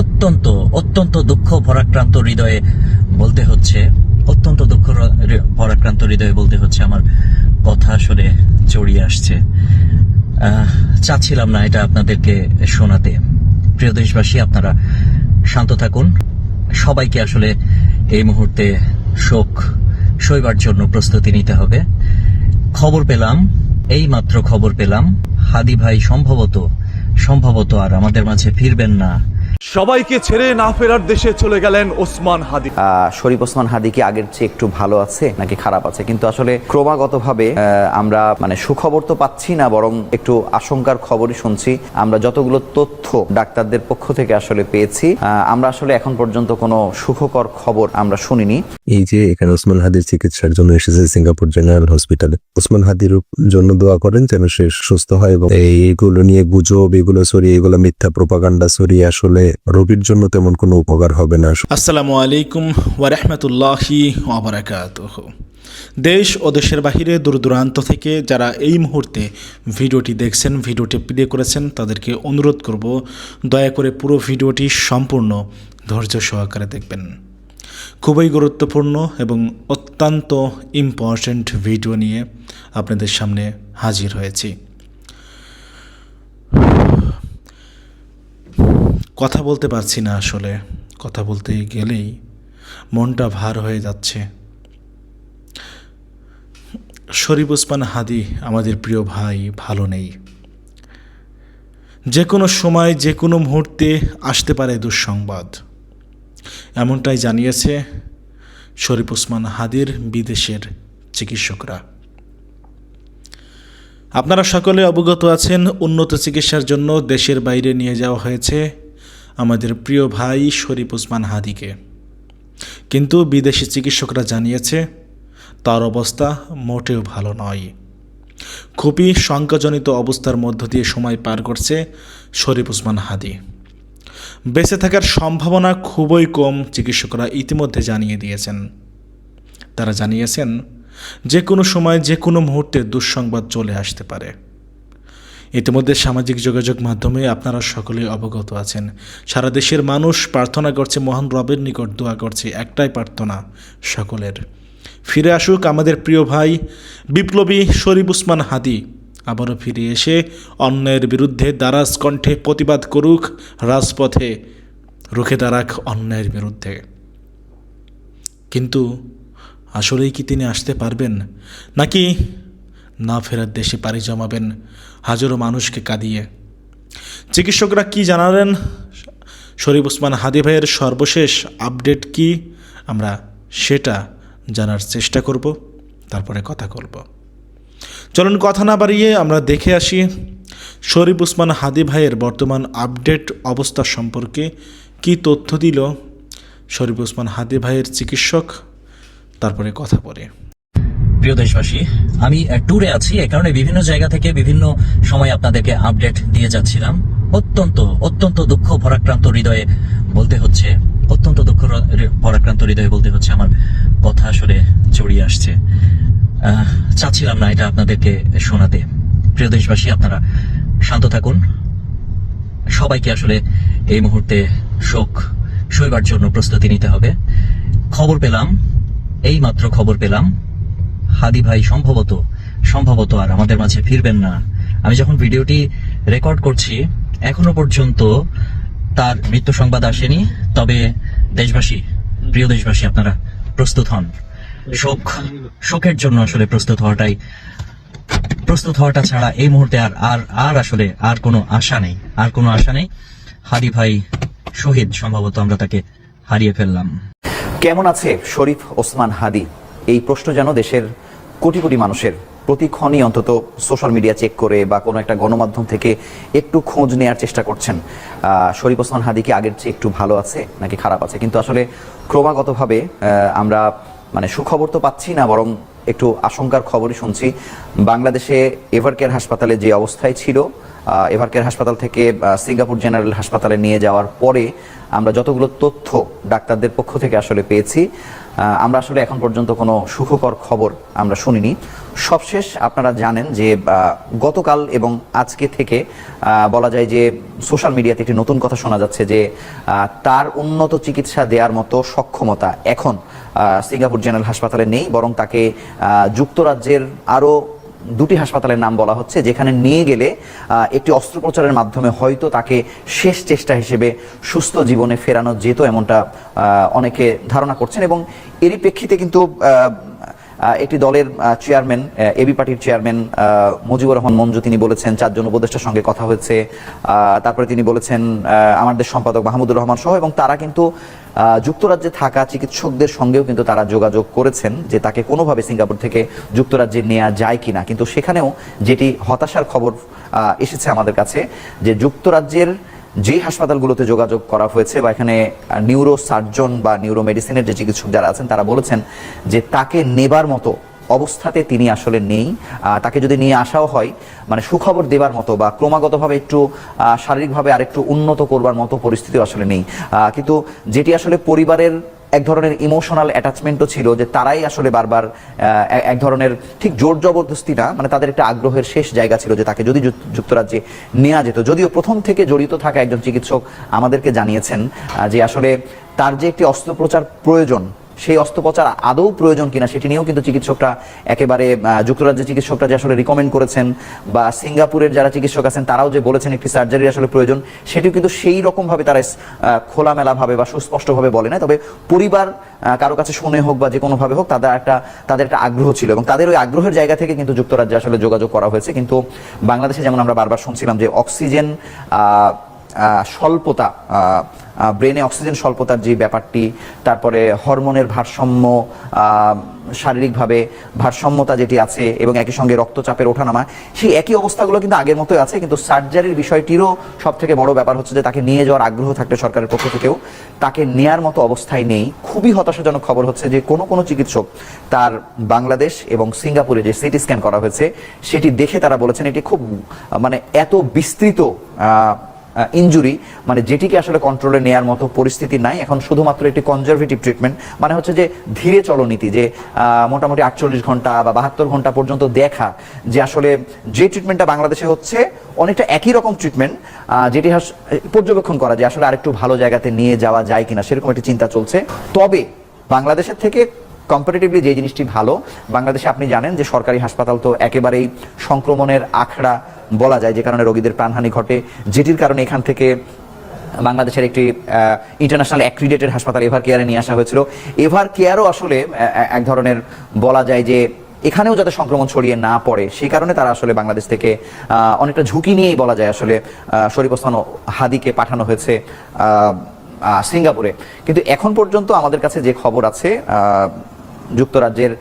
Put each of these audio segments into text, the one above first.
অত্যন্ত অত্যন্ত দুঃখ ভরাক্রান্ত হৃদয়ে বলতে হচ্ছে, অত্যন্ত দুঃখ ভরাক্রান্ত হৃদয়ে বলতে হচ্ছে আমার কথা আসলে জড়িয়ে আসছে। চাচ্ছিলাম না এটা আপনাদেরকে শোনাতে। প্রিয় দেশবাসী, আপনারা শান্ত থাকুন। সবাইকে আসলে এই মুহূর্তে শোক সইবার জন্য প্রস্তুতি নিতে হবে। খবর পেলাম এই মাত্র খবর পেলাম। হাদি ভাই, সম্ভবত সম্ভবত আর আমাদের মাঝে ফিরবেন না। সবাইকে ছেড়ে না ফেরার দেশে চলে গেলেন ওসমান হাদি। আহ, শরীফ ওসমান হাদি কি আগের চেয়ে একটু ভালো আছে নাকি খারাপ আছে? কিন্তু আসলে ক্রমাগতভাবে আহ, আমরা মানে সুখবর তো পাচ্ছি না বরং একটু আশঙ্কার খবরই শুনছি। আমরা যতগুলো তথ্য ডাক্তারদের পক্ষ থেকে আসলে পেয়েছি আহ, আমরা আসলে এখন পর্যন্ত কোনো সুখকর খবর আমরা শুনিনি। এই যে এখানে ওসমান হাদির চিকিৎসার জন্য এসেছে সিঙ্গাপুর জেনারেল হসপিটালে। ওসমান হাদির জন্য দোয়া করেন যেন সে সুস্থ হয় এবং এইগুলো নিয়ে গুজব এগুলো সরিয়ে এগুলো মিথ্যা প্রপাগান্ডা সরিয়ে আসলে রোগীর জন্য তেমন কোনো উপকার হবে না। আসসালামু আলাইকুম ওয়ারহমতুল্লাহি দেশ ও দেশের বাহিরে দূর দূরান্ত থেকে যারা এই মুহূর্তে ভিডিওটি দেখছেন, ভিডিওটি প্লে করেছেন, তাদেরকে অনুরোধ করব, দয়া করে পুরো ভিডিওটি সম্পূর্ণ ধৈর্য সহকারে দেখবেন। খুবই গুরুত্বপূর্ণ এবং অত্যন্ত ইম্পর্ট্যান্ট ভিডিও নিয়ে আপনাদের সামনে হাজির হয়েছি। কথা বলতে পারছি না আসলে। কথা বলতে গেলেই মনটা ভার হয়ে যাচ্ছে। শরীফ ওসমান হাদি আমাদের প্রিয় ভাই, ভালো নেই। যে কোনো সময়, যে কোনো মুহূর্তে আসতে পারে দুঃসংবাদ। এমনটাই জানিয়েছে শরীফ ওসমান হাদির বিদেশের চিকিৎসকরা। আপনারা সকলে অবগত আছেন, উন্নত চিকিৎসার জন্য দেশের বাইরে নিয়ে যাওয়া হয়েছে আমাদের প্রিয় ভাই শরীফ ওসমান হাদিকে। কিন্তু বিদেশি চিকিৎসকরা জানিয়েছে, তার অবস্থা মোটেও ভালো নয়। খুবই শঙ্কাজনিত অবস্থার মধ্য দিয়ে সময় পার করছে শরীফ ওসমান হাদি। বেঁচে থাকার সম্ভাবনা খুবই কম, চিকিৎসকরা ইতিমধ্যে জানিয়ে দিয়েছেন। তারা জানিয়েছেন, যে কোনো সময় যে কোনো মুহূর্তে দুঃসংবাদ চলে আসতে পারে। ইতিমধ্যে সামাজিক যোগাযোগ মাধ্যমে আপনারা সকলে অবগত আছেন। সারা দেশের মানুষ প্রার্থনা করছে, মহান রবের নিকট দোয়া করছে, একটাই প্রার্থনা, সকলের। ফিরে আসুক আমাদের প্রিয় ভাই বিপ্লবী শরীফ উসমান হাদি। আবারও ফিরে এসে অন্যায়ের বিরুদ্ধে দারাজ কণ্ঠে প্রতিবাদ করুক, রাজপথে রুখে দাঁড়াক অন্যায়ের বিরুদ্ধে। কিন্তু আসলেই কি তিনি আসতে পারবেন? নাকি না ফেরার দেশে পাড়ি জমাবেন? হাজারো মানুষকে কাঁদিয়ে। চিকিৎসকরা কি জানালেন? শরীফ ওসমান হাদি ভাইয়ের সর্বশেষ আপডেট কি? আমরা সেটা জানার চেষ্টা করব, তারপরে কথা বলব। চলুন কথা না বাড়িয়ে আমরা দেখে আসি শরীফ ওসমান হাদি ভাইয়ের বর্তমান আপডেট অবস্থা সম্পর্কে কি তথ্য দিল শরীফ ওসমান হাদি ভাইয়ের চিকিৎসক? তারপরে কথা বলে। প্রিয় দেশবাসী, আমি ট্যুরে আছি। এ কারণে বিভিন্ন জায়গা থেকে বিভিন্ন সময় আপনাদেরকে আপডেট দিয়ে যাচ্ছিলাম। অত্যন্ত অত্যন্ত দুঃখ ভরাক্রান্ত হৃদয়ে বলতে হচ্ছে, অত্যন্ত দুঃখ ভরাক্রান্ত হৃদয়ে বলতে হচ্ছে আমার কথা আসলে জড়িয়ে আসছে। চাচ্ছিলাম না এটা আপনাদেরকে শোনাতে। প্রিয় দেশবাসী, আপনারা শান্ত থাকুন। সবাইকে আসলে এই মুহূর্তে শোক সইবার জন্য প্রস্তুতি নিতে হবে। খবর পেলাম এই মাত্র খবর পেলাম। হাদি ভাই, সম্ভবত সম্ভবত আর আমাদের মাঝে ফিরবেন না। আমি যখন ভিডিওটি রেকর্ড করছি, এখনও পর্যন্ত তার মৃত্যু সংবাদ আসেনি, তবে দেশবাসী, প্রিয় দেশবাসী, আপনারা প্রস্তুত হন। শোক, শোকের জন্য আসলে প্রস্তুত হওয়াটাই, প্রস্তুত হওয়াটা ছাড়া এই মুহূর্তে আর আর আর আসলে আর কোনো আশা নেই, আর কোনো আশা নেই। হাদি ভাই শহীদ, সম্ভবত আমরা তাকে হারিয়ে ফেললাম। কেমন আছে শরীফ ওসমান হাদি? এই প্রশ্ন যেন দেশের কোটি কোটি মানুষের প্রতিক্ষণই অন্তত সোশ্যাল মিডিয়া চেক করে বা কোনো একটা গণমাধ্যম থেকে একটু খোঁজ নেওয়ার চেষ্টা করছেন। শরীফ ওসমান হাদি কি আগের চেয়ে একটু ভালো আছে নাকি খারাপ আছে? কিন্তু আসলে ক্রমাগতভাবে আমরা মানে সুখবর তো পাচ্ছি না, বরং একটু আশঙ্কার খবরই শুনছি। বাংলাদেশে এভারকেয়ার হাসপাতালে যে অবস্থায় ছিল এভারকেয়ার হাসপাতাল থেকে সিঙ্গাপুর জেনারেল হাসপাতালে নিয়ে যাওয়ার পরে আমরা যতগুলো তথ্য ডাক্তারদের পক্ষ থেকে আসলে পেয়েছি আমরা আসলে এখন পর্যন্ত কোনো সুখকর খবর আমরা শুনিনি। সবশেষ আপনারা জানেন যে গতকাল এবং আজকে থেকে বলা যায় যে সোশ্যাল মিডিয়াতে একটি নতুন কথা শোনা যাচ্ছে যে তার উন্নত চিকিৎসা দেওয়ার মতো সক্ষমতা এখন সিঙ্গাপুর জেনারেল হাসপাতালে নেই, বরং তাকে যুক্তরাজ্যের আরও দুটি হাসপাতালের নাম বলা হচ্ছে, যেখানে নিয়ে গেলে একটি অস্ত্রোপচারের মাধ্যমে হয়তো তাকে শেষ চেষ্টা হিসেবে সুস্থ জীবনে ফেরানো যেত এমনটা অনেকে ধারণা করছেন এবং এরই প্রেক্ষিতে কিন্তু একটি দলের চেয়ারম্যান এবি পার্টির চেয়ারম্যান মুজিবুর রহমান মঞ্জু, তিনি বলেছেন চারজন উপদেষ্টার সঙ্গে কথা হয়েছে। তারপরে তিনি বলেছেন আমাদের সম্পাদক মাহমুদুর রহমান সহ এবং তারা কিন্তু যুক্তরাজ্যে থাকা চিকিৎসকদের সঙ্গেও কিন্তু তারা যোগাযোগ করেছেন যে তাকে কোনোভাবে সিঙ্গাপুর থেকে যুক্তরাজ্যে নেওয়া যায় কিনা। কিন্তু সেখানেও যেটি হতাশার খবর এসেছে আমাদের কাছে যে যুক্তরাজ্যের যে হাসপাতালগুলোতে যোগাযোগ করা হয়েছে বা এখানে নিউরো সার্জন বা নিউরো মেডিসিনের যে চিকিৎসক যারা আছেন, তারা বলেছেন যে তাকে নেবার মতো অবস্থাতে তিনি আসলে নেই। তাকে যদি নিয়ে আসাও হয় মানে সুখবর দেবার মতো বা ক্রমাগতভাবে একটু শারীরিকভাবে আরেকটু উন্নত করবার মতো পরিস্থিতি আসলে নেই। কিন্তু যেটি আসলে পরিবারের এক ধরনের ইমোশনাল অ্যাটাচমেন্টও ছিল যে তারাই আসলে বারবার এক- ধরনের ঠিক জোর জবরদস্তি না মানে তাদের একটা আগ্রহের শেষ জায়গা ছিল যে তাকে যদি যুক্তরাজ্যে নেওয়া যেত। যদিও প্রথম থেকে জড়িত থাকা একজন চিকিৎসক আমাদেরকে জানিয়েছেন যে আসলে তার যে একটি অস্ত্রোপচার প্রয়োজন সেই অস্ত্রোপচার আদৌ প্রয়োজন কিনা সেটি নিয়েও কিন্তু চিকিৎসকরা একেবারে যুক্তরাজ্যের চিকিৎসকরা যে আসলে রিকমেন্ড করেছেন বা সিঙ্গাপুরের যারা চিকিৎসক আছেন তারাও যে বলেছেন একটি সার্জারি আসলে প্রয়োজন, সেটিও কিন্তু সেই রকম ভাবে তারা খোলামেলাভাবে বা সুস্পষ্টভাবে বলে না তবে পরিবার কারও কাছে শুনে হোক বা যে কোনোভাবে হোক তাদের একটা তাদের একটা আগ্রহ ছিল এবং তাদের ওই আগ্রহের জায়গা থেকে কিন্তু যুক্তরাজ্যে আসলে যোগাযোগ করা হয়েছে। কিন্তু বাংলাদেশে যেমন আমরা বারবার শুনছিলাম যে অক্সিজেন স্বল্পতা ব্রেনে অক্সিজেন স্বল্পতার যে ব্যাপারটি, তারপরে হরমোনের ভারসাম্য শারীরিকভাবে ভারসাম্যতা যেটি আছে এবং একই সঙ্গে রক্তচাপের ওঠানামা, সেই একই অবস্থাগুলো কিন্তু আগের মতোই আছে, কিন্তু সার্জারির বিষয়টিরও সব থেকে বড় ব্যাপার হচ্ছে যে তাকে নিয়ে যাওয়ার আগ্রহ থাকলে সরকারের পক্ষ থেকেও। তাকে নেয়ার মতো অবস্থায় নেই। খুবই হতাশাজনক খবর হচ্ছে যে কোনো কোনো চিকিৎসক তার বাংলাদেশ এবং সিঙ্গাপুরে যে সিটি স্ক্যান করা হয়েছে, সেটি দেখে তারা বলেছেন এটি খুব মানে এত বিস্তৃত আহ, ইনজুরি মানে যেটিকে আসলে কন্ট্রোলে নেয়ার মতো পরিস্থিতি নাই। এখন শুধুমাত্র একটি কনজারভেটিভ ট্রিটমেন্ট মানে হচ্ছে যে ধীরে চলনীতি যে মোটামুটি আটচল্লিশ ঘণ্টা বা বাহাত্তর ঘণ্টা পর্যন্ত দেখা যে আসলে যে ট্রিটমেন্টটা বাংলাদেশে হচ্ছে অনেকটা একই রকম ট্রিটমেন্ট যেটি পর্যবেক্ষণ করা যে আসলে আরেকটু ভালো জায়গাতে নিয়ে যাওয়া যায় কিনা সেরকম একটি চিন্তা চলছে। তবে বাংলাদেশের থেকে কম্পারেটিভলি যে জিনিসটি ভালো বাংলাদেশে আপনি জানেন যে সরকারি হাসপাতাল তো একেবারেই সংক্রমণের আখড়া বলা যায় যে কারণে রোগীদের প্রাণহানি ঘটে যেটির কারণে এখান থেকে বাংলাদেশের একটি ইন্টারন্যাশনাল অ্যাক্রিডেটেড হাসপাতাল এভার কেয়ারে নিয়ে আসা হয়েছিল। এভার কেয়ারও আসলে এক ধরনের বলা যায় যে এখানেও যাতে সংক্রমণ ছড়িয়ে না পড়ে সেই কারণে তারা আসলে বাংলাদেশ থেকে অনেকটা ঝুঁকি নিয়েই বলা যায় আসলে আহ, শরীফ ওসমান হাদিকে পাঠানো হয়েছে সিঙ্গাপুরে। কিন্তু এখন পর্যন্ত আমাদের কাছে যে খবর আছে যুক্তরাজ্যের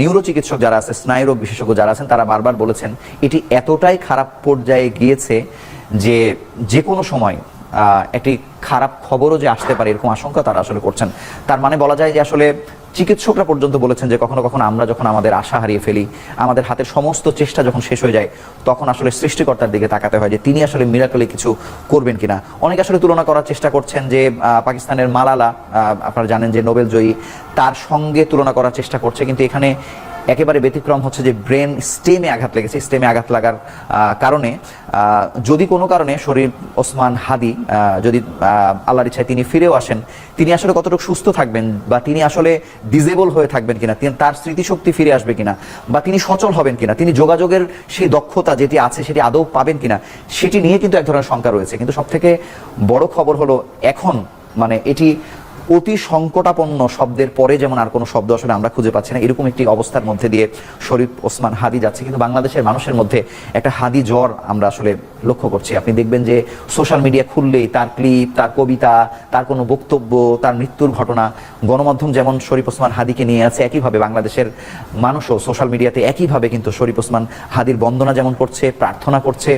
নিউরো চিকিৎসক যারা আছে, স্নায়ুরোগ বিশেষজ্ঞ যারা আছেন, তারা বারবার বলেছেন, এটি এতটাই খারাপ পর্যায়ে গিয়েছে যে যে কোনো সময় একটি খারাপ খবরও যে আসতে পারে, এরকম আশঙ্কা তারা আসলে করছেন। তার মানে বলা যায় যে আসলে চিকিৎসকরা পর্যন্ত বলেছেন যে কখনো কখনো আমরা যখন আমাদের আশা হারিয়ে ফেলি, আমাদের হাতের সমস্ত চেষ্টা যখন শেষ হয়ে যায়, তখন আসলে সৃষ্টিকর্তার দিকে তাকাতে হয় যে তিনি আসলে মিরাকলে কিছু করবেন কিনা। অনেকে আসলে তুলনা করার চেষ্টা করছেন যে পাকিস্তানের মালালা আপনারা জানেন যে নোবেল জয়ী তার সঙ্গে তুলনা করার চেষ্টা করছে, কিন্তু এখানে একেবারে ব্যতিক্রম হচ্ছে যে ব্রেন স্টেমে আঘাত লেগেছে, স্টেমে আঘাত লাগার কারণে যদি কোনো কারণে শরীর ওসমান হাদি যদি আল্লাহর ইচ্ছায় তিনি ফিরেও আসেন, তিনি আসলে কতটুকু সুস্থ থাকবেন বা তিনি আসলে ডিজেবল হয়ে থাকবেন কিনা তার স্মৃতিশক্তি ফিরে আসবে কিনা, বা তিনি সচল হবেন কিনা, তিনি যোগাযোগের সেই দক্ষতা যেটি আছে সেটি আদৌ পাবেন কিনা, সেটি নিয়ে কিন্তু এক ধরনের শঙ্কা রয়েছে। কিন্তু সব থেকে বড় খবর হলো এখন মানে এটি অতি সংকটাপন্ন শব্দের পরে যেমন আর কোনো শব্দ আসলে আমরা খুঁজে পাচ্ছি না, এরকম একটি অবস্থার মধ্যে দিয়ে শরীফ ওসমান হাদি যাচ্ছে। কিন্তু বাংলাদেশের মানুষের মধ্যে একটা হাদি জ্বর আমরা আসলে লক্ষ্য করছি। আপনি দেখবেন যে সোশ্যাল মিডিয়া খুললেই তার ক্লিপ, তার কবিতা, তার কোনো বক্তব্য, তার মৃত্যুর ঘটনা, গণমাধ্যম যেমন শরীফ ওসমান হাদিকে নিয়ে আছে একইভাবে বাংলাদেশের মানুষও সোশ্যাল মিডিয়াতে একইভাবে কিন্তু শরীফ ওসমান হাদির বন্দনা যেমন করছে, প্রার্থনা করছে।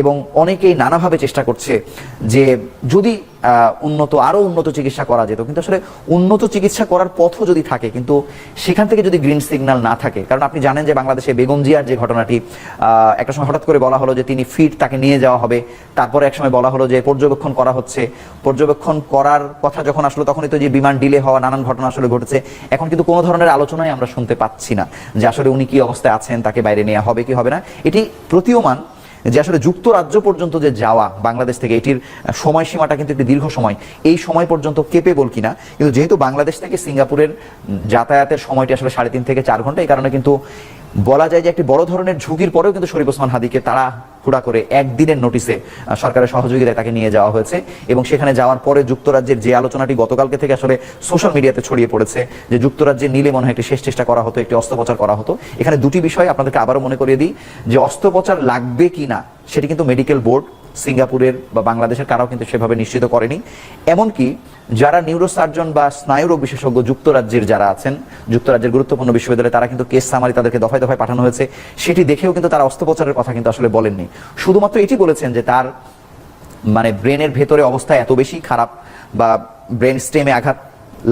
এবং অনেকেই নানাভাবে চেষ্টা করছে যে যদি উন্নত আরও উন্নত চিকিৎসা করা যেত। কিন্তু আসলে উন্নত চিকিৎসা করার পথও যদি থাকে, কিন্তু সেখান থেকে যদি গ্রিন সিগন্যাল না থাকে, কারণ আপনি জানেন যে বাংলাদেশে বেগম জিয়ার যে ঘটনাটি একটা সময় হঠাৎ করে বলা হলো যে তিনি ফিট তাকে নিয়ে যাওয়া হবে। তারপরে এক সময় বলা হলো যে পর্যবেক্ষণ করা হচ্ছে। পর্যবেক্ষণ করার কথা যখন আসলো, তখনই তো যে বিমান ডিলে হওয়া, নানান ঘটনা আসলে ঘটেছে। এখন কিন্তু কোনো ধরনের আলোচনাই আমরা শুনতে পাচ্ছি না যে আসলে উনি কি অবস্থায় আছেন, তাকে বাইরে নেওয়া হবে কি হবে না। এটি প্রতীয়মান যে আসলে যুক্তরাজ্য পর্যন্ত যে যাওয়া বাংলাদেশ থেকে, এটির সময়সীমাটা কিন্তু একটি দীর্ঘ সময়। এই সময় পর্যন্ত কেপেবল কিনা? কিন্তু যেহেতু বাংলাদেশ থেকে সিঙ্গাপুরের যাতায়াতের সময়টি আসলে সাড়ে তিন থেকে চার ঘণ্টা, এই কারণে কিন্তু বলা যায় যে একটি বড় ধরনের ঝুঁকির পরেও কিন্তু শরীফ ওসমান হাদিকে তারা হুড়া করে একদিনের নোটিসে সরকারের সহযোগিতায় তাকে নিয়ে যাওয়া হয়েছে এবং সেখানে যাওয়ার পরে যুক্তরাজ্যের যে আলোচনাটি গতকালকে থেকে আসলে সোশ্যাল মিডিয়াতে ছড়িয়ে পড়েছে, যে যুক্তরাজ্যে নিলে মনে হয় একটি শেষ চেষ্টা করা হতো, একটি অস্ত্রোপচার করা হতো। এখানে দুটি বিষয় আপনাদেরকে আবারও মনে করিয়ে দিই, যে অস্ত্রোপচার লাগবে কি না সেটি কিন্তু মেডিকেল বোর্ড সিঙ্গাপুরের বা বাংলাদেশের কারাও কিন্তু সেভাবে নিশ্চিত করেনি। এমনকি যারা নিউরোসার্জন বা স্নায়ুরোগ বিশেষজ্ঞ যুক্তরাজ্যের যারা আছেন, যুক্তরাজ্যের গুরুত্বপূর্ণ বিশ্ববিদ্যালয়ে তারা কিন্তু কেস সামারি তাদেরকে দফায় দফায় পাঠানো হয়েছে। সেটি দেখেও কিন্তু তারা অস্ত্রোপচারের কথা কিন্তু আসলে বলেননি। শুধুমাত্র এটি বলেছেন যে তার মানে ব্রেনের ভেতরে অবস্থা এত বেশি খারাপ বা ব্রেন স্টেমে আঘাত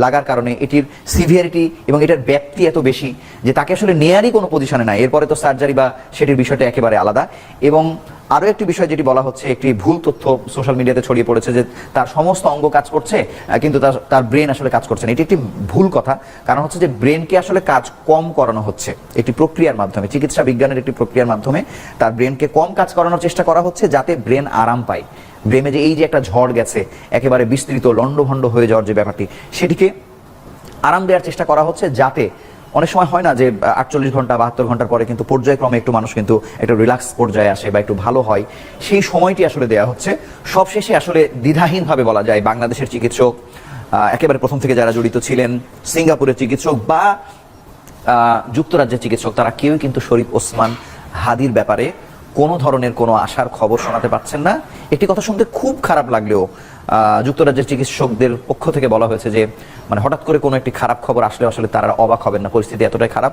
লাগার কারণে এটির সিভিয়ারিটি এবং এটার ব্যাপ্তি এত বেশি যে তাকে আসলে নেয়ারই কোনো পজিশনে নাই। এরপরে তো সার্জারি বা সেটির বিষয়টা একেবারে আলাদা। এবং আরও একটি বিষয় যেটি বলা হচ্ছে, একটি ভুল তথ্য সোশ্যাল মিডিয়াতে ছড়িয়ে পড়েছে যে তার সমস্ত অঙ্গ কাজ করছে কিন্তু তার তার ব্রেন আসলে কাজ করছে না। এটি একটি ভুল কথা, কারণ হচ্ছে যে ব্রেনকে আসলে কাজ কম করানো হচ্ছে, একটি প্রক্রিয়ার মাধ্যমে, চিকিৎসা বিজ্ঞানের একটি প্রক্রিয়ার মাধ্যমে তার ব্রেনকে কম কাজ করানোর চেষ্টা করা হচ্ছে যাতে ব্রেন আরাম পায়। ব্রেনে যে এই যে একটা ঝড় গেছে, একেবারে বিস্তৃত, লণ্ডভণ্ড হয়ে যাওয়ার যে ব্যাপারটি, সেটিকে আরাম দেওয়ার চেষ্টা করা হচ্ছে যাতে অনেক সময় হয় না যে আটচল্লিশ ঘণ্টা, বাহাত্তর ঘণ্টার পরে কিন্তু পর্যায়ক্রমে একটু মানুষ কিন্তু একটু রিল্যাক্স পর্যায়ে আসে বা একটু ভালো হয়। সেই সময়টি আসলে দেওয়া হচ্ছে। সবশেষে আসলে দ্বিধাহীনভাবে বলা যায় বাংলাদেশের চিকিৎসক একেবারে প্রথম থেকে যারা জড়িত ছিলেন, সিঙ্গাপুরের চিকিৎসক বা যুক্তরাজ্যের চিকিৎসক, তারা কেউই কিন্তু শরীফ ওসমান হাদির ব্যাপারে কোনো ধরনের কোনো আশার খবর শোনাতে পারছেন না। একটি কথা শুনতে খুব খারাপ লাগলেও যুক্তরাজ্যের চিকিৎসকদের পক্ষ থেকে বলা হয়েছে যে মানে হঠাৎ করে কোনো একটি খারাপ খবর আসলে আসলে তারা অবাক হবেন না। পরিস্থিতি এতটাই খারাপ।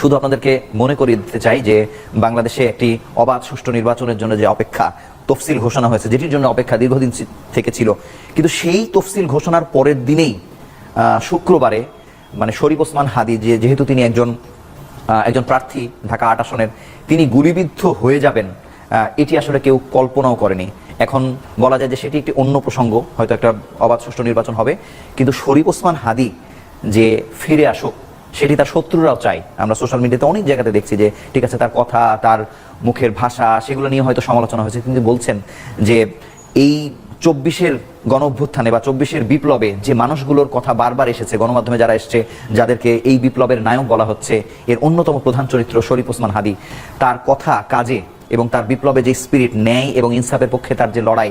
শুধু আপনাদেরকে মনে করিয়ে দিতে চাই যে, বাংলাদেশে একটি অবাধ সুষ্ঠু নির্বাচনের জন্য যে অপেক্ষা, তফসিল ঘোষণা হয়েছে, যেটির জন্য অপেক্ষা দীর্ঘদিন থেকে ছিল। কিন্তু সেই তফসিল ঘোষণার পরের দিনেই শুক্রবারে মানে শরীফ ওসমান হাদি যে, যেহেতু তিনি একজন একজন প্রার্থী ঢাকা আট আসনের, তিনি গুলিবিদ্ধ হয়ে যাবেন। এটি আসলে কেউ কল্পনাও করেনি। এখন বলা যায় যে সেটি একটি অন্য প্রসঙ্গ, হয়তো একটা অবাধ সুষ্ঠু নির্বাচন হবে। কিন্তু শরীফ ওসমান হাদি যে ফিরে আসুক, সেটি তার শত্রুরাও চাই আমরা সোশ্যাল মিডিয়াতে অনেক জায়গাতে দেখছি যে, ঠিক আছে, তার কথা, তার মুখের ভাষা, সেগুলো নিয়ে হয়তো সমালোচনা হয়েছে। কিন্তু বলছেন যে, এই চব্বিশের গণ অভ্যুত্থানে বা চব্বিশের বিপ্লবে যে মানুষগুলোর কথা বারবার এসেছে, গণমাধ্যমে যারা এসছে, যাদেরকে এই বিপ্লবের নায়ক বলা হচ্ছে, এর অন্যতম প্রধান চরিত্র শরীফ ওসমান হাদি। তার কথা, কাজে এবং তার বিপ্লবে যে স্পিরিট ন্যায় এবং ইনসাফের পক্ষে তার যে লড়াই,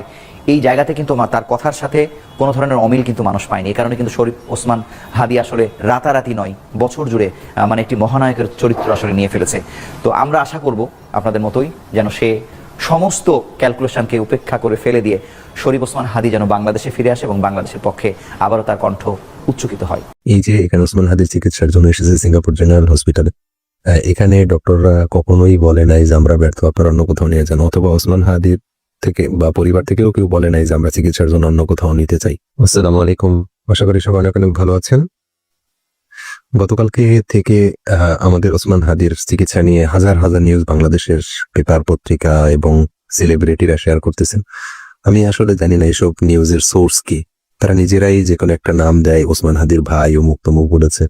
এই জায়গাতে কিন্তু তার কথার সাথে কোনো ধরনের অমিল কিন্তু মানুষ পায়নি। এই কারণে কিন্তু শরীফ ওসমান হাদি আসলে রাতারাতি নয়, বছর জুড়ে মানে একটি মহানায়কের চরিত্র আসলে নিয়ে ফেলেছে। তো আমরা আশা করব আপনাদের মতোই যেন সে সমস্ত ক্যালকুলেশনকে উপেক্ষা করে ফেলে দিয়ে শরীফ ওসমান হাদি যেন বাংলাদেশে ফিরে আসে এবং বাংলাদেশের পক্ষে আবারও তার কণ্ঠ উচ্চকিত হয়। এই যে এখানে ওসমান হাদির চিকিৎসার জন্য এসেছে সিঙ্গাপুর জেনারেল হসপিটালে আহ, এখানে ডক্টররা কখনোই বলে নাই যে আমরা ব্যর্থ আপনার অন্য কোথাও নিয়ে যান অথবা ওসমান হাদির থেকে বা পরিবার থেকেও কেউ বলে নাই যে আমরা চিকিৎসার জন্য অন্য কোথাও নিতে চাই। আসসালামু আলাইকুম। আশা করি সবাই অনেক অনেক ভালো আছেন। গতকালকে থেকে আমাদের ওসমান হাদির চিকিৎসা নিয়ে হাজার হাজার নিউজ বাংলাদেশের পেপার পত্রিকা এবং সেলিব্রিটিরা শেয়ার করতেছেন। আমি আসলে জানি না এসব নিউজের সোর্স কি। তারা নিজেরাই যে কোনো একটা নাম দেয়, ওসমান হাদির ভাই ও মুক্তমুখ বলেছে।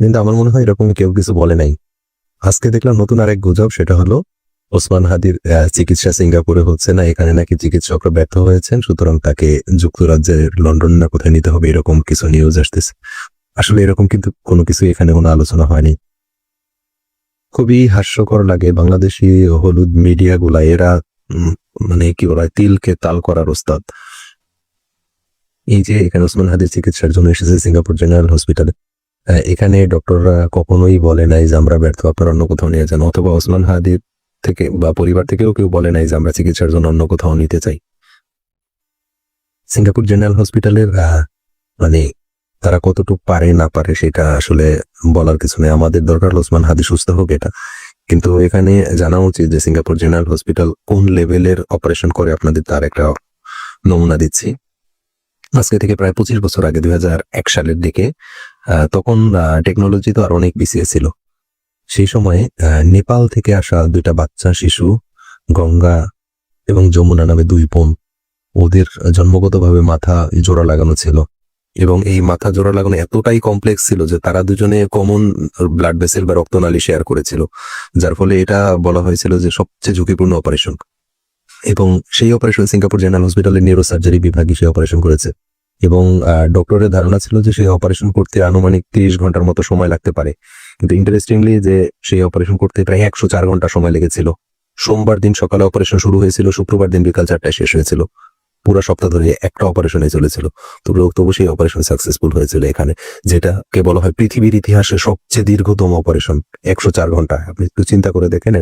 কিন্তু আমার মনে হয় এরকম কেউ কিছু বলে নাই। আজকে দেখলাম নতুন আরেক গুজব, সেটা হলো ওসমান হাদির চিকিৎসা সিঙ্গাপুরে হচ্ছে না, এখানে নাকি চিকিৎসকরা ব্যর্থ হয়েছেন, সুতরাং তাকে যুক্তরাজ্যের লন্ডন না কোথায় নিতে হবে, এরকম কিছু নিউজ আসতেছে। আসলে এরকম কিন্তু কোনো কিছু এখানে কোনো আলোচনা হয়নি। খুবই হাস্যকর লাগে বাংলাদেশি হলুদ মিডিয়া গুলা এরা মানে কি বলা তিলকে তাল করার ওস্তাদ। এই যে এখানে ওসমান হাদির চিকিৎসার জন্য এসেছে সিঙ্গাপুর জেনারেল হসপিটালে। এখানে ডক্টররা কখনোই বলে নাই যে আমরা ব্যর্থ, আপনার অন্য কোথাও নিয়ে যান। অথবা ওসমান হাদির থেকে বা পরিবার থেকেও কেউ বলে নাই যে আমরা চিকিৎসার জন্য অন্য কোথাও নিতে চাই। সিঙ্গাপুর জেনারেল হসপিটালের মানে তারা কতটুকু পারে, না পারে, সেটা আসলে বলার কিছু নেই। আমাদের দরকার ওসমান হাদি সুস্থ হোক এটা। কিন্তু এখানে জানা উচিত যে সিঙ্গাপুর জেনারেল হসপিটাল কোন লেভেলের অপারেশন করে আপনাদের তার একটা নমুনা দিচ্ছি। আজকে থেকে প্রায় পঁচিশ বছর আগে, দুই সালের দিকে তখন টেকনোলজি তো আর অনেক পিছিয়ে ছিল। সেই সময়ে নেপাল থেকে আসা দুইটা বাচ্চা, শিশু, গঙ্গা এবং যমুনা নামে দুই বোন, ওদের জন্মগতভাবে মাথা জোড়া লাগানো ছিল। এবং এই মাথা জোড়া লাগানো এতটাই কমপ্লেক্স ছিল যে তারা দুজনে কমন ব্লাড ভেসেল বা রক্তনালী শেয়ার করেছিল, যার ফলে এটা বলা হয়েছিল যে সবচেয়ে ঝুঁকিপূর্ণ অপারেশন এবং সেই অপারেশন সিঙ্গাপুর জেনারেল হসপিটালের নিউরো সার্জারি বিভাগে সেই অপারেশন করেছে। এবং ডক্টরের ধারণা ছিল যে সেই অপারেশন করতে আনুমানিক তিরিশ ঘণ্টার মতো সময় লাগতে পারে। কিন্তু ইন্টারেস্টিংলি যে সেই অপারেশন করতে প্রায় একশো চার ঘণ্টা সময় লেগেছিল। সোমবার দিন সকালে অপারেশন শুরু হয়েছিল, শুক্রবার দিন বিকাল চারটায় শেষ হয়েছিল। পুরো সপ্তাহ ধরে একটা অপারেশনে চলেছিল। তবু তবু সেই অপারেশন সাকসেসফুল হয়েছিল এখানে যেটাকে বলা হয় পৃথিবীর ইতিহাসে সবচেয়ে দীর্ঘতম অপারেশন একশো চার ঘণ্টা। আপনি একটু চিন্তা করে দেখেন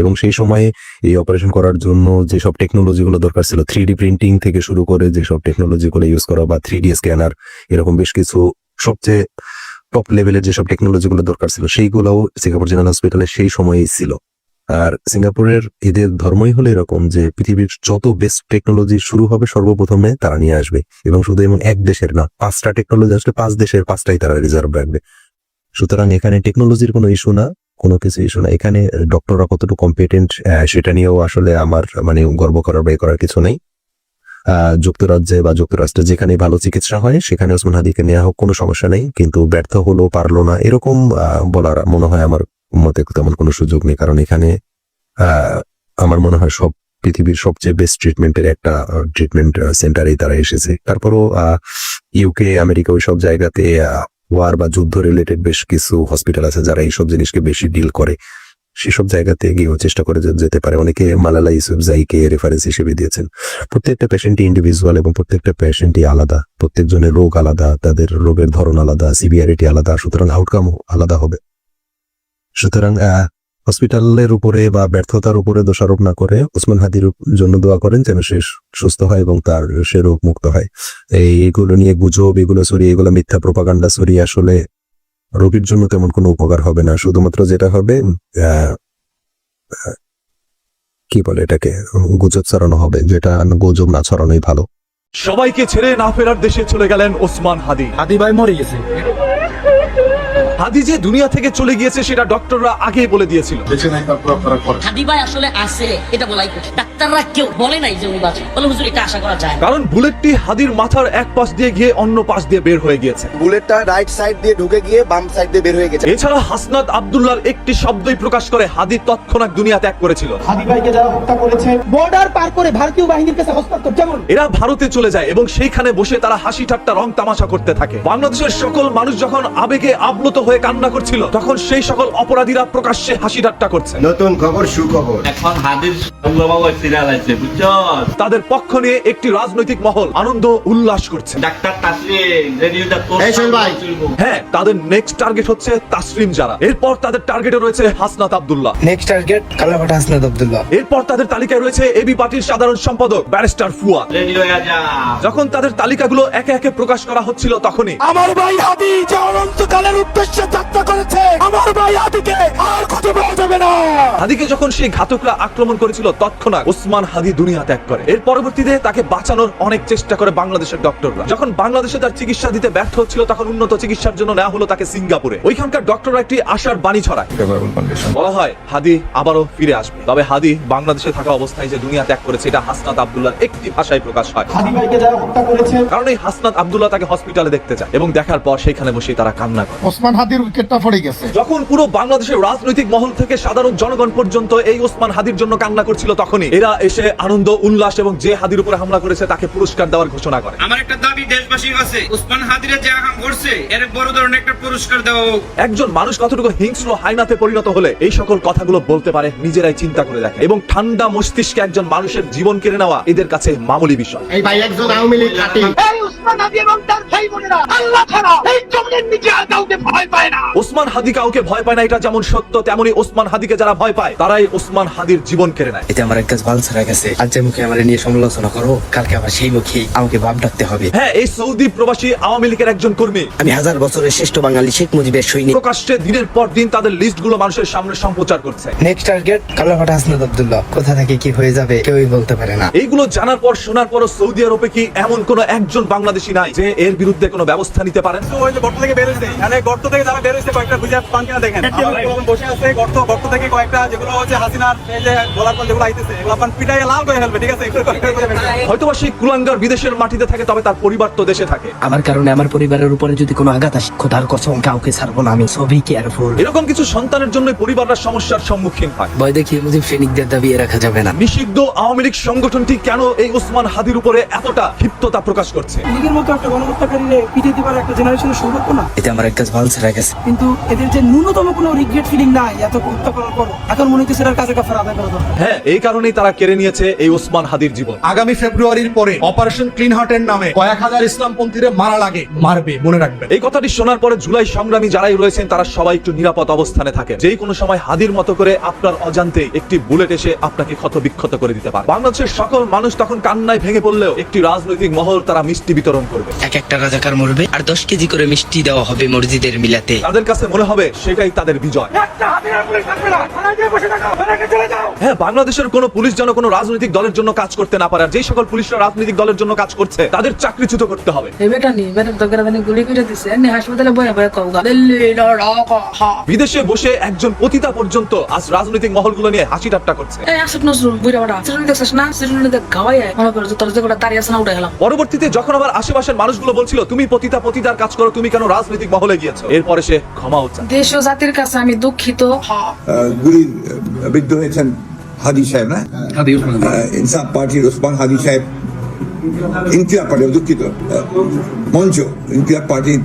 এবং সেই সময়ে এই অপারেশন করার জন্য যেসব টেকনোলজি গুলো দরকার ছিল থ্রি প্রিন্টিং থেকে শুরু করে যেসব টেকনোলজি গুলো ইউজ করা বা থ্রি স্ক্যানার এরকম বেশ কিছু সবচেয়ে টপ লেভেলের যেসব টেকনোলজি গুলো দরকার ছিল, সেইগুলোও সিঙ্গাপুর জেনারেল হসপিটালে সেই সময়েই ছিল। আর সিঙ্গাপুরের এদের ধর্মই হলো এরকম যে পৃথিবীর যত বেস্ট টেকনোলজি শুরু হবে সর্বপ্রথমে তারা নিয়ে আসবে। এবং শুধু এমন এক দেশের না, পাঁচটা টেকনোলজি আসলে পাঁচ দেশের পাঁচটাই তারা রিজার্ভ রাখবে। সুতরাং এখানে টেকনোলজির কোনো ইস্যু না, কোনো কিছু ইস্যু না। এখানে ডক্টররা কতটুকু কম্পিটেন্ট সেটা নিয়েও আসলে আমার মানে গর্ব করার বা করার কিছু নেই। যুক্তরাজ্যে বা যুক্তরাষ্ট্রে যেখানে ভালো চিকিৎসা হয়, সেখানে ওসমান হাদিকে নেওয়া হোক, কোনো সমস্যা নেই। কিন্তু ব্যর্থ হলো, পারল না, এরকম বলার মনে হয় আমার মতে তেমন কোনো সুযোগ নেই। কারণ এখানে আমার মনে হয় সব পৃথিবীর সবচেয়ে বেস্ট ট্রিটমেন্টের একটা ট্রিটমেন্ট সেন্টারেই তারা এসেছে। তারপরও ইউকে আমেরিকা ওই সব জায়গাতে ওয়ার বা যুদ্ধ রিলেটেড বেশ কিছু হসপিটাল আছে যারা এইসব জিনিসকে বেশি ডিল করে। সেসব জায়গাতে গিয়েও চেষ্টা করে যেতে পারে। অনেকে মালালা ইউসুফ জাইকে রেফারেন্স হিসেবে দিয়েছেন। প্রত্যেকটা পেশেন্টই ইন্ডিভিজুয়াল এবং প্রত্যেকটা পেশেন্টই আলাদা। প্রত্যেকজনের রোগ আলাদা, তাদের রোগের ধরন আলাদা সিভিয়ারিটি আলাদা, সুতরাং আউটকাম আলাদা হবে। সুতরাং আহ, হসপিটালের উপরে বা ব্যর্থতার উপরে দোষারোপ না করে ওসমান হাদির জন্য দোয়া করেন যেন সে সুস্থ হয় এবং তার সে রোগ মুক্ত হয়। এই এগুলো নিয়ে গুজব এগুলো সরিয়ে এগুলো মিথ্যা প্রপাগান্ডা সরিয়ে আসলে রোগীর জন্য তেমন কোনো উপকার হবে না। শুধুমাত্র যেটা হবে কি বলে এটাকে গুজব ছড়ানো হবে যেটা গুজব না ছড়ানোই ভালো। সবাইকে ছেড়ে না ফেরার দেশে চলে গেলেন ওসমান হাদি। হাদি ভাই মরে গেছে। হাদি যে দুনিয়া থেকে চলে গিয়েছে সেটা ডক্টররা আগেই বলে দিয়েছিল। হাদি ভাই আসলে আছে এটা বলাই ডাক্তাররা কেউ বলে নাই যে উনি বাঁচবে বলে হুজুর এটা আশা করা যায় কারণ বুলেটটি হাদির মাথার এক পাশ দিয়ে গিয়ে অন্য পাশ দিয়ে বের হয়ে গিয়েছে। বুলেটটা রাইট সাইড দিয়ে ঢুকে গিয়ে বাম সাইড দিয়ে বের হয়ে গেছে। এছাড়া হাসনাত আব্দুল্লাহর একটি শব্দই প্রকাশ করে হাদি তৎক্ষণাৎ দুনিয়া ত্যাগ করেছিল। হাদি ভাইকে যারা হত্যা করেছে বর্ডার পার করে ভারতীয় বাহিনীর কাছে হস্তান্তর। যেমন এরা ভারতে চলে যায় এবং সেইখানে বসে তারা হাসি ঠাট্টা রং তামাশা করতে থাকে। বাংলাদেশের সকল মানুষ যখন আবেগে আপ্লুত হয়ে কান্না করছিল তখন সেই সকল অপরাধীরা প্রকাশ্যে হাসি ঠাট্টা করছে। নতুন খবর সুখবর। এখন হাদির সিরিয়াল আছে বুঝছ? তাদের পক্ষ নিয়ে একটি রাজনৈতিক মহল আনন্দ উল্লাস করছে। ডাক্তার তাসরিন এই শোন ভাই। হ্যাঁ তাদের নেক্সট টার্গেট হচ্ছে তাসলিম যারা। এরপর তাদের টার্গেটে রয়েছে হাসনাত আব্দুল্লাহ। নেক্সট টার্গেট কালাভাট হাসনাত আব্দুল্লাহ। এরপর তাদের তালিকায় রয়েছে এবি পার্টির সাধারণ সম্পাদক ব্যারিস্টার ফুয়াদ। যখন তাদের তালিকাগুলো একে একে প্রকাশ করা হচ্ছিল তখনই। আমার ভাই হাদি যে অনন্তকালের উদ্দেশ্যে যাত্রা করেছে আমার ভাই হাদিকে আর খুঁজে পাওয়া যাবে না। হাদিকে যখন সেই ঘাতকরা আক্রমণ করেছিল তৎক্ষণাৎ ওসমান হাদি দুনিয়া ত্যাগ করে। এর পরবর্তীতে তাকে বাঁচানোর অনেক চেষ্টা করে বাংলাদেশের ডক্টররা। যখন বাংলাদেশে তার চিকিৎসা দিতে ব্যর্থ হচ্ছিল তখন উন্নত চিকিৎসার জন্য নেওয়া হলো তাকে সিঙ্গাপুরে। ওইখানকার ডক্টররা একটি আশার বাণী ছড়ায়। বলা হয় হাদি আবারও ফিরে আসবে। তবে হাদি বাংলাদেশে থাকা অবস্থায় যে দুনিয়া ত্যাগ করেছে এটা হাসনাত আব্দুল্লাহর একটি ভাষায় প্রকাশ হয়। হাদি ভাইকে যারা হত্যা করেছে কারণ এই হাসনাত আব্দুল্লাহ তাকে হসপিটালে দেখতে যায় এবং দেখার পর সেখানে বসে তারা কান্না করে। ওসমান হাদির উইকেটটা পড়ে গেছে। যখন পুরো বাংলাদেশের রাজনৈতিক মহল থেকে সাধারণ জনগণ পর্যন্ত এই ওসমান হাদির জন্য কান্না করছিল তখনই এরা এসে আনন্দ উল্লাস এবং যে হাদির উপরে হামলা করেছে তাকে পুরস্কার দেওয়ার ঘোষণা করে। আমার একটা দাবি দেশবাসীর কাছে উসমান হাদিরা যে আকাম করছে এর বড় ধরনের একটা পুরস্কার দেওয়া হোক। একজন মানুষ কতটুকু হিংস্র হাইনাতে পরিণত হলে এই সকল কথাগুলো বলতে পারে নিজেরাই চিন্তা করে দেখে। এবং ঠান্ডা মস্তিষ্কে একজন মানুষের জীবন কেড়ে নেওয়া এদের কাছে মামুলি বিষয়। এই ভাই একজন আওয়ামী লীগ খাটি এই উসমান হাদি এবং তার ভাই বোনেরা আল্লাহ ছাড়া এই জমিনের নিচে আর কাউকে ভয় পায় না। ওসমান হাদি কাউকে ভয় পায় না এটা যেমন সত্য তেমনি ওসমান হাদিকে যারা ভয় পায় তারাই ওসমান হাদির জীবন কেড়ে নেয়। এতে আমার এক কাজ বাউন্সার গেছে। আজ যে মুখে আমার নিয়ে সমালোচনা করো কালকে আবার সেই মুখেই আমাকে বাপ ডাকতে হবে। হ্যাঁ এই সৌদি প্রবাসী আওয়ামী লীগের একজন কর্মী। আমি হাজার বছরের শ্রেষ্ঠ বাঙালি শেখ মুজিবের সৈনিক। প্রকাশ্যে দিনের পর দিন তাদের লিস্টগুলো মানুষের সামনে সম্প্রচার করছে। নেক্সট টার্গেট কালাফাটা হাসনাদ আব্দুল্লাহ। কোথা থেকে কি হয়ে যাবে কেউই বলতে পারে না। এইগুলো জানার পর শোনার পর সৌদি আরবে কি এমন কোন একজন বাংলাদেশি নাই যে এর বিরুদ্ধে কোনো ব্যবস্থা নিতে পারেন? ওই যে গর্ত থেকে মানে গর্ত থেকে যারা বের হয়েছে কয়েকটা বুঝে পান কিনা দেখেন। বসে আছে গর্ত গর্ত থেকে কয়েকটা যেগুলো হচ্ছে হাসিনার এই যে যেগুলো আইতেছে এগুলো পান পিটাই লাল করে ফেলবে ঠিক আছে। হয়তোবা সেই কুলাঙ্গার বিদেশের মাটিতে থাকে তবে তার পরিবার তো দেশে থাকে। আমার কারণে আমার পরিবারের উপরে যদি কোনো আঘাত আসে খোদার কসম কাউকে ছাড়বো না আমি সবই কেয়ারফুল এরকম কিছু সন্তানের জন্য পরিবাররা সমস্যার সম্মুখীন হয়। ভয় দেখিয়ে মুজিব সৈনিকদের দাবিয়ে রাখা যাবে না। নিষিদ্ধ আওয়ামী লীগ সংগঠনটি কেন এই ওসমান হাদির উপরে এতটা ক্ষিপ্ততা প্রকাশ করছে? লীগের মতো একটা গণহত্যাকারীরে পিটিয়ে দিবার একটা জেনারেশনের সম্ভব না? এতে আমার এক কাজ বাউন্সার হয়ে গেছে। কিন্তু এদের যে ন্যূনতম কোনো রিগ্রেট ফিলিং নাই এত হত্যা করার পর এখন মনে হচ্ছে সেটার কাছে কাফার আদায় করা দরকার হ্যাঁ এই কারণেই তারা কেড়ে নিয়েছে এই ওসমান হাদির জীবন। আগামী ফেব্রুয়ারির পরে অপারেশন ক্লিন হার্টের নামে কয়েক হাজার ইসলামপন্থীরে মারা লাগে মারবে মনে রাখবেন এই কথাটি শোনার পরে জুলাই সংগ্রামী যারাই রয়েছেন তারা সবাই একটু নিরাপদ অবস্থানে থাকে। যেই কোনো সময় হাদির মতো করে আপনার অজান্তে একটি বুলেট এসে আপনাকে ক্ষত বিক্ষত করে দিতে পারে। বাংলাদেশের সকল মানুষ তখন কান্নায় ভেঙে পড়লেও একটি রাজনৈতিক মহল তারা মিষ্টি বিতরণ করবে। এক একটা রাজাকার মরবে আর দশ কেজি করে মিষ্টি দেওয়া হবে মসজিদের মিলাতে তাদের কাছে মনে হবে সেটাই তাদের বিজয়। হ্যাঁ বাংলাদেশের কোনো পুলিশ যেন কোনো রাজনৈতিক দলের জন্য কাজ করতে না পারে আর যেই সকল পুলিশরা রাজনৈতিক দলের জন্য কাজ করছে তাদের চাকরিচ্যুত করতে হবে। বিদেশে বসে একজন পতিতা পর্যন্ত আজ রাজনৈতিক মহলগুলো নিয়ে হাসি ঠাট্টা করছে। যে যে পরবর্তীতে যখন আবার আশেপাশের মানুষগুলো বলছিল তুমি পতিতা পতিতার কাজ করো তুমি কেন রাজনৈতিক মহলে গিয়েছো? এরপরে সে ক্ষমা চায়। দেশ ও জাতির কাছে আমি দুঃখিত। গুলি বিদ্ধ হয়েছেন হাদি সাহেব না? ইনসাফ পার্টির ওসমান হাদি সাহেব। ইনকিলাব পার্টি দুঃখিত। মঞ্চ ইনকিলাব পার্টির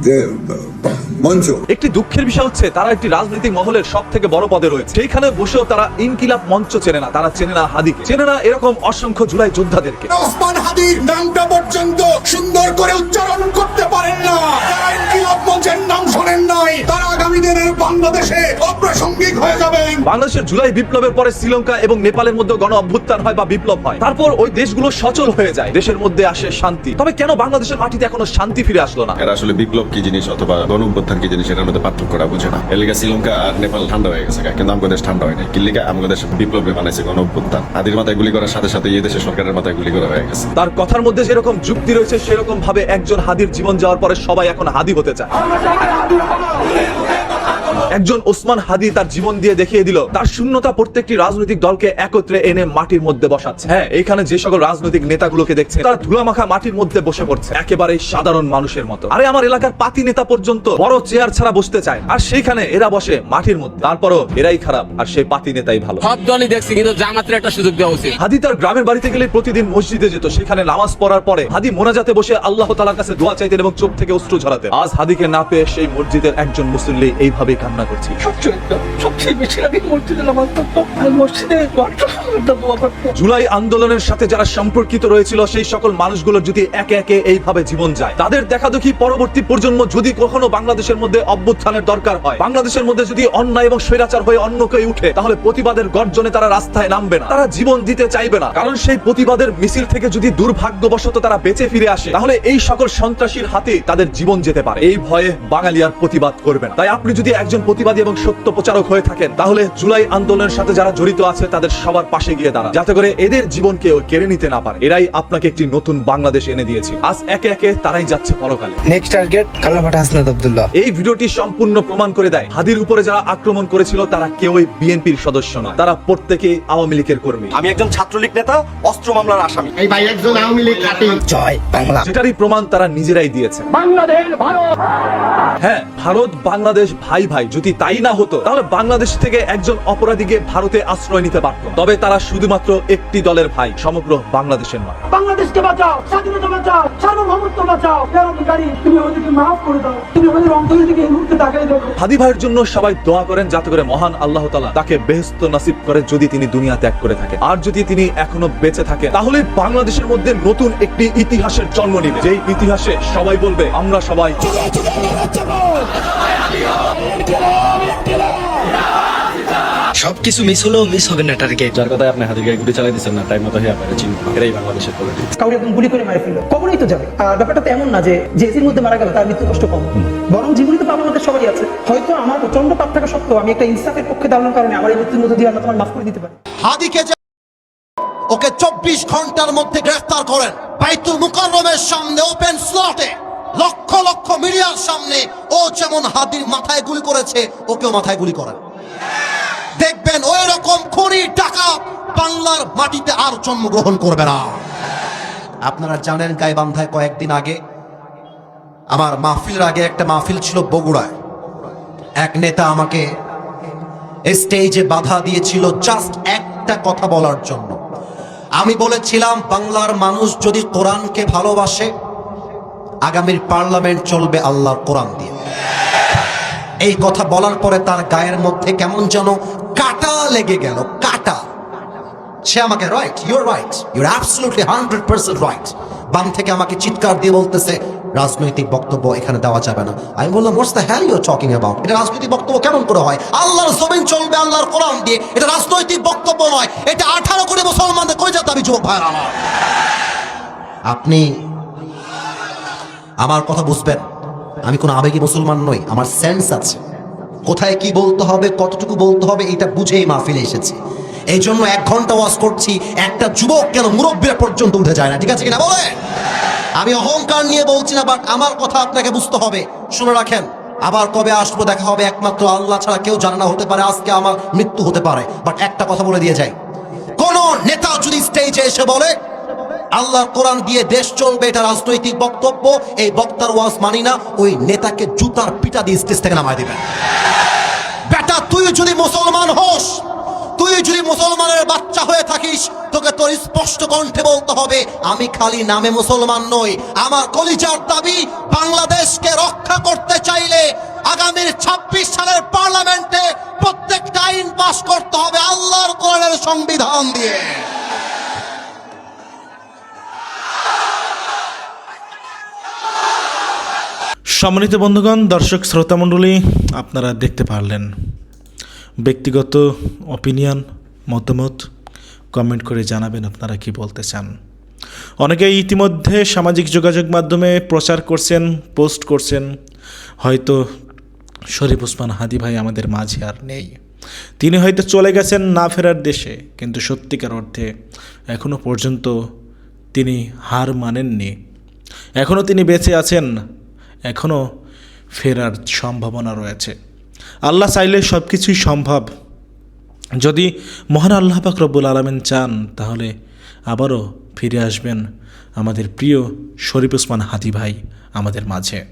মঞ্চ একটি দুঃখের বিষয় হচ্ছে তারা একটি রাজনৈতিক মহলের সব থেকে বড় পদে রয়েছে। সেইখানে বসেও তারা ইনকিলাব মঞ্চ চেনে না তারা চেনে না হাদিকে। চেনে না এরকম অসংখ্য জুলাই যোদ্ধাদেরকে। ওসমান হাদির নামটা পর্যন্ত সুন্দর করে উচ্চারণ করতে পারেন না। যারা ইনকিলাব মঞ্চের নাম শোনেন নাই। তারা আগামী দিনের বাংলাদেশে অপ্রাসঙ্গিক হয়ে যাবেন। বাংলাদেশের জুলাই বিপ্লবের পরে শ্রীলঙ্কা এবং নেপালের মধ্যে গণ অভ্যুত্থান হয় বা বিপ্লব হয়। তারপর ওই দেশগুলো সচল হয়ে যায়। দেশের মধ্যে আসে শান্তি। তবে কেন বাংলাদেশের মাটিতে এখনও শান্তি ফিরে আসলো না? এরা আসলে বিপ্লব কি জিনিস অথবা গণ অভ্যুত্থান কি জিনিস এটার মধ্যে পার্থক্যটা বুঝে না। এলাকা শ্রীলঙ্কা আর নেপাল ঠান্ডা হয়ে গেছে, কিন্তু আমাদের দেশ ঠান্ডা হয়নি। কিল্লিকা আমাদের দেশ বিপ্লবে বানাইছে গণ অভ্যুত্থান আদির মাথায় গুলি করার সাথে সাথে এই দেশের সরকারের মাথায় গুলি করা হয়ে গেছে। তার কথার মধ্যে যেরকম যুক্তি রয়েছে সেরকম ভাবে একজন হাদির জীবন যাওয়ার পরে সবাই এখন হাদি হতে চায়। একজন ওসমান হাদি তার জীবন দিয়ে দেখিয়ে দিল তার শূন্যতা প্রত্যেকটি রাজনৈতিক দলকে একত্রে এনে মাটির মধ্যে বসাচ্ছে। হ্যাঁ এখানে যে সকল রাজনৈতিক নেতাগুলোকে দেখছে তারা ধুলামাখা মাটির মধ্যে বসে পড়ছে একেবারে সাধারণ মানুষের মতো। আরে আমার এলাকার পাতি নেতা পর্যন্ত বড় চেয়ার ছাড়া বসতে চায় আর সেইখানে এরা বসে মাটির মধ্যে। তারপরও এরাই খারাপ আর সেই পাতি নেতাই ভালো। সব দলই দেখছি কিন্তু জামাতের একটা সুযোগ দেওয়া উচিত। হাদি তার গ্রামের বাড়িতে গেলে প্রতিদিন মসজিদে যেত সেখানে নামাজ পড়ার পরে হাদি মোনাজাতে বসে আল্লাহ তালার কাছে দোয়া চাইতেন এবং চোখ থেকে অশ্রু ঝরাতেন। আজ হাদিকে না পেয়ে সেই মসজিদের একজন মুসল্লি এইভাবেই কান্না করছি। সবচেয়ে বেশি আমি মসজিদে নামাজ আর মসজিদে জুলাই আন্দোলনের সাথে যারা সম্পর্কিত রয়েছিল সেই সকল মানুষগুলোর যদি একে একে এইভাবে জীবন যায় তাদের দেখা দেখি পরবর্তী প্রজন্ম যদি কখনো বাংলাদেশের মধ্যে অভ্যুত্থানের দরকার হয় বাংলাদেশের মধ্যে যদি অন্যায় এবং স্বৈরাচার হয়ে অন্য কেউ উঠে তাহলে প্রতিবাদের গর্জনে তারা রাস্তায় নামবে না তারা জীবন দিতে চাইবে না। কারণ সেই প্রতিবাদের মিছিল থেকে যদি দুর্ভাগ্যবশত তারা বেঁচে ফিরে আসে তাহলে এই সকল সন্ত্রাসীর হাতে তাদের জীবন যেতে পারে। এই ভয়ে বাঙালি আর প্রতিবাদ করবেন তাই আপনি যদি একজন প্রতিবাদী এবং সত্য প্রচারক হয়ে থাকেন তাহলে জুলাই আন্দোলনের সাথে যারা জড়িত আছে তাদের সবার পাশে গিয়ে দাঁড়া যাতে করে এদের জীবনকে কেড়ে নিতে না পারে। এরাই আপনাকে একটি নতুন বাংলাদেশ এনে দিয়েছে। আজ একে একে তারাই যাচ্ছে পরকালে। নেক্সট টার্গেট কালাফাটা হাসনাদ আব্দুল্লাহ। এই ভিডিওটি সম্পূর্ণ প্রমাণ করে দেয় হাদির উপরে যারা আক্রমণ করেছিল তারা কেউই বিএনপির সদস্য নয় তারা প্রত্যেকেই আওয়ামী লীগের কর্মী। আমি একজন ছাত্রলীগ নেতা অস্ত্র মামলার আসামি। এই ভাই একজন আওয়ামী লীগ খাটি জয় বাংলা। যেটারই প্রমাণ তারা নিজেরাই দিয়েছে। বাংলাদেশ ভারত! হ্যাঁ ভারত বাংলাদেশ ভাই ভাই। ভাই যদি তাই না হতো তাহলে বাংলাদেশ থেকে একজন অপরাধীকে ভারতে আশ্রয় নিতে পারত। তবে তারা শুধুমাত্র একটি দলের ভাই সমগ্র বাংলাদেশের নয়। বাংলাদেশকে বাঁচাও স্বাধীনতা বাঁচাও সার্বভৌমত্ব বাঁচাও। তুমি ওদেরকে মাফ করে দাও তুমি ওদের অন্তরের দিকে এই মুহূর্তে তাকাই দেখো। হাদি ভাইয়ের জন্য সবাই দোয়া করেন যাতে করে মহান আল্লাহ তালা তাকে বেহস্ত নাসিব করে যদি তিনি দুনিয়া ত্যাগ করে থাকে আর যদি তিনি এখনও বেঁচে থাকে তাহলে বাংলাদেশের মধ্যে নতুন একটি ইতিহাসের জন্ম নিবে। যেই ইতিহাসে সবাই বলবে আমরা সবাই সবকিছু মিস হলেও মিস হবে না টার্গেট যার কথায় আপনি হাতির গায়ে গুলি চালাই দিচ্ছেন না টাইম মতো হয়ে আপনারা চিনবেন। এটাই বাংলাদেশের পলিটিক্স কাউকে একদম গুলি করে মারে ফেলল। কবরেই তো যাবে। আর ব্যাপারটা তো এমন না যে মধ্যে মারা গেল তার মৃত্যু কষ্ট কম। বরং জীবনে তো পাপ আমাদের সবারই আছে। হয়তো আমার প্রচণ্ড পাপ থাকা সত্ত্বেও আমি একটা ইনসাফের পক্ষে দাঁড়ানোর কারণে আমার এই মৃত্যুর মধ্যে দিয়ে আল্লাহ তোমার মাফ করে দিতে পারে। হাদিকে ওকে চব্বিশ ঘণ্টার মধ্যে গ্রেফতার করেন বাইতুল মুকাররমের সামনে ওপেন স্লটে লক্ষ লক্ষ মিডিয়ার সামনে ও যেমন হাদির মাথায় গুলি করেছে, ওকেও মাথায় গুলি করেন। দেখবেন ওই রকম খুনি টাকা বাংলার মাটিতে আর জন্মগ্রহণ করবে না। আপনারা জানেন গাইবান্ধায় কয়েকদিন আগে আমার মাহফিলের আগে একটা মাহফিল ছিল বগুড়ায়। এক নেতা আমাকে স্টেজে বাধা দিয়েছিল জাস্ট একটা কথা বলার জন্য। আমি বলেছিলাম, বাংলার মানুষ যদি কোরআনকে ভালোবাসে আগামীর পার্লামেন্ট চলবে আল্লাহর কোরআন দিয়ে। এই কথা বলার পরে তার গায়ের মধ্যে কেমন যেন কাটা লেগে গেল, কাটা। সে আমাকে right you're right you're absolutely hundred percent right বাম থেকে আমাকে চিৎকার দিয়ে বলতেছে, রাজনৈতিক বক্তব্য এখানে দেওয়া যাবে না। আমি বললাম what's the hell you talking about এটা রাজনৈতিক বক্তব্য কেমন করে হয়? আল্লাহর জমিন চলবে আল্লাহর কোরআন দিয়ে। এটা রাজনৈতিক বক্তব্য নয়। এটা আঠারো কোটি মুসলমানদের কই যেতে আমি, যুবক ভাইয়ের আমার? আপনি আমার কথা বুঝবেন? আমি কোনো আবেগী মুসলমান নই, আমার সেন্স আছে। কোথায় কি বলতে হবে, কতটুকু বলতে হবে, এটা বুঝেই মাহফিলে এসেছি। এই জন্য এক ঘণ্টা ওয়াজ করছি, একটা যুবক কেন মুরব্বীরা পর্যন্ত উঠে যায় না, ঠিক আছে কিনা বলে আমি অহংকার নিয়ে বলছি না বাট আমার কথা আপনাকে বুঝতে হবে। শুনে রাখেন, আবার কবে আসব দেখা হবে, একমাত্র আল্লাহ ছাড়া কেউ জানে হতে পারে আজকে আমার মৃত্যু হতে পারে। বাট একটা কথা বলে দিয়ে যাই। কোন নেতা যদি স্টেজে এসে বলে আল্লাহর কোরআন দিয়ে দেশ চলবে, এটা রাজনৈতিক বক্তব্য, এই বক্তার ওয়াজ মানি না, ওই নেতাকে জুতার পিটা দিয়ে স্টেজ থেকে নামায় দিবেন বেটা, তুই যদি মুসলমান হোস, তুই যদি মুসলমানের বাচ্চা হয়ে থাকিস, তোকে তোর স্পষ্ট কণ্ঠে বলতে হবে, আমি খালি নামে মুসলমান নই, আমার কলিজার দাবি বাংলাদেশকে রক্ষা করতে চাইলে আগামীর ২৬ সালের পার্লামেন্টে প্রত্যেকটা আইন পাশ করতে হবে আল্লাহর কোরআনের সংবিধান দিয়ে। সম্মানিত বন্ধুগণ, দর্শক শ্রোতা মণ্ডলী, আপনারা দেখতে পারলেন ব্যক্তিগত অপিনিয়ন মতামত কমেন্ট করে জানাবেন আপনারা কি বলতে চান। অনেকে ইতিমধ্যে সামাজিক যোগাযোগ মাধ্যমে প্রচার করছেন পোস্ট করছেন, হয়তো শরীফ ওসমান হাদি ভাই আমাদের মাঝে আর নেই। তিনি হয়তো চলে গেছেন না ফেরার দেশে, কিন্তু সত্যিকার অর্থে এখনও পর্যন্ত তিনি হার মানেননি। এখনও তিনি বেঁচে আছেন এখনও ফেরার সম্ভাবনা রয়েছে। আল্লাহ চাইলে সব কিছুই সম্ভব। যদি মহান আল্লাহ পাক রব্বুল আলমেন চান, তাহলে আবারও ফিরে আসবেন আমাদের প্রিয় শরীফ ওসমান হাতি ভাই আমাদের মাঝে।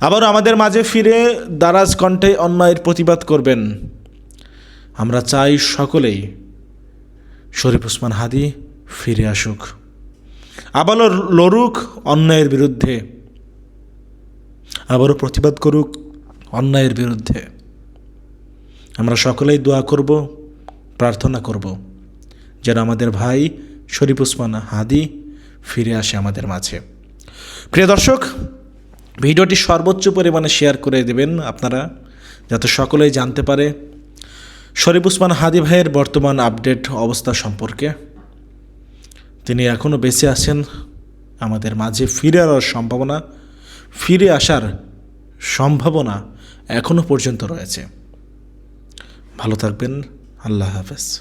আবারও আমাদের মাঝে ফিরে দারাজ কণ্ঠে অন্যায়ের প্রতিবাদ করবেন। আমরা চাই সকলেই শরীফ ওসমান হাদি ফিরে আসুক। আবারও লড়ুক অন্যায়ের বিরুদ্ধে। আবারও প্রতিবাদ করুক অন্যায়ের বিরুদ্ধে। আমরা সকলেই দোয়া করব, প্রার্থনা করব, যেন আমাদের ভাই শরীফ উসমান হাদি ফিরে আসে আমাদের মাঝে। প্রিয় দর্শক, ভিডিওটি সর্বোচ্চ পরিমাণে শেয়ার করে দেবেন আপনারা, যাতে সকলেই জানতে পারে শরীফ উসমান হাদি ভাইয়ের বর্তমান আপডেট অবস্থা সম্পর্কে। তিনি এখনও বেঁচে আছেন, আমাদের মাঝে ফিরে আসার সম্ভাবনা ফিরে আসার সম্ভাবনা এখনও পর্যন্ত রয়েছে। ভালো থাকবেন আল্লাহ হাফেজ।